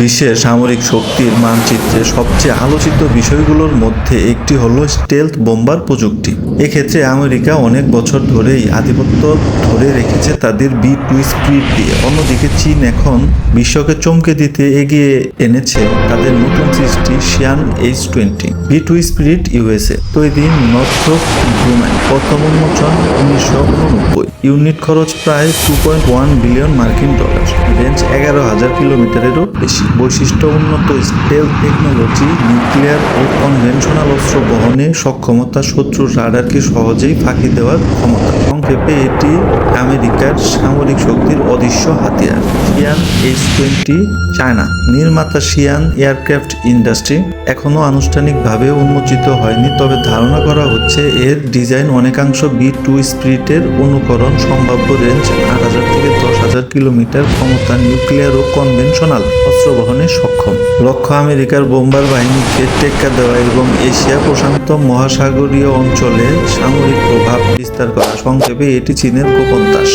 বিশ্বের সামরিক শক্তির মানচিত্রে সবচেয়ে আলোচিত বিষয়গুলোর মধ্যে একটি হলো স্টেলথ বোম্বার প্রযুক্তি। এক্ষেত্রে আমেরিকা অনেক বছর ধরেই আধিপত্য ধরে রেখেছে তাদের বি টু স্পিড দিয়ে। অন্যদিকে চীন এখন বিশ্বকে চমকে দিতে এগিয়ে এনেছে তাদের নতুন সৃষ্টি Xi'an H twenty B two spirit USA তৈরি গ্রুম্যান প্রথম উন্মোচন উনিশশো উননব্বই। ইউনিট খরচ প্রায় টু পয়েন্ট ওয়ান বিলিয়ন মার্কিন ডলার। রেঞ্জ এগারো হাজার কিলোমিটারেরও বেশি। বৈশিষ্ট্য উন্নত স্টেল টেকনোলজি, নিউক্লিয়ার ও কনভেনশনাল অস্ত্র বহনে সক্ষমতা শত্রুর রাডারকে সহজেই ফাঁকি দেওয়ার ক্ষমতা। সংক্ষেপে এটি আমেরিকার সামরিক শক্তির অদৃশ্য হাতিয়ার। Xian H twenty China. নির্মাতা শিয়ান এয়ারক্রাফট ইন্ডাস্ট্রি এখনও আনুষ্ঠানিকভাবে উন্মোচিত হয়নি, তবে ধারণা করা হচ্ছে এর ডিজাইন অনেকাংশ বি টু স্পিরিটের অনুকরণ সম্ভাব্য রেঞ্জ আট হাজার থেকে দশ হাজার কিলোমিটার ক্ষমতা নিউক্লিয়ার ও কনভেনশনাল অস্ত্র বহনে সক্ষম। লক্ষ্য আমেরিকার বোম্বার বাহিনীকে টেক্কা দেওয়া এবং এশিয়া প্রশান্ত মহাসাগরীয় অঞ্চলে সামরিক প্রভাব বিস্তার করা সংক্ষেপে এটি চীনের গোপন দাস।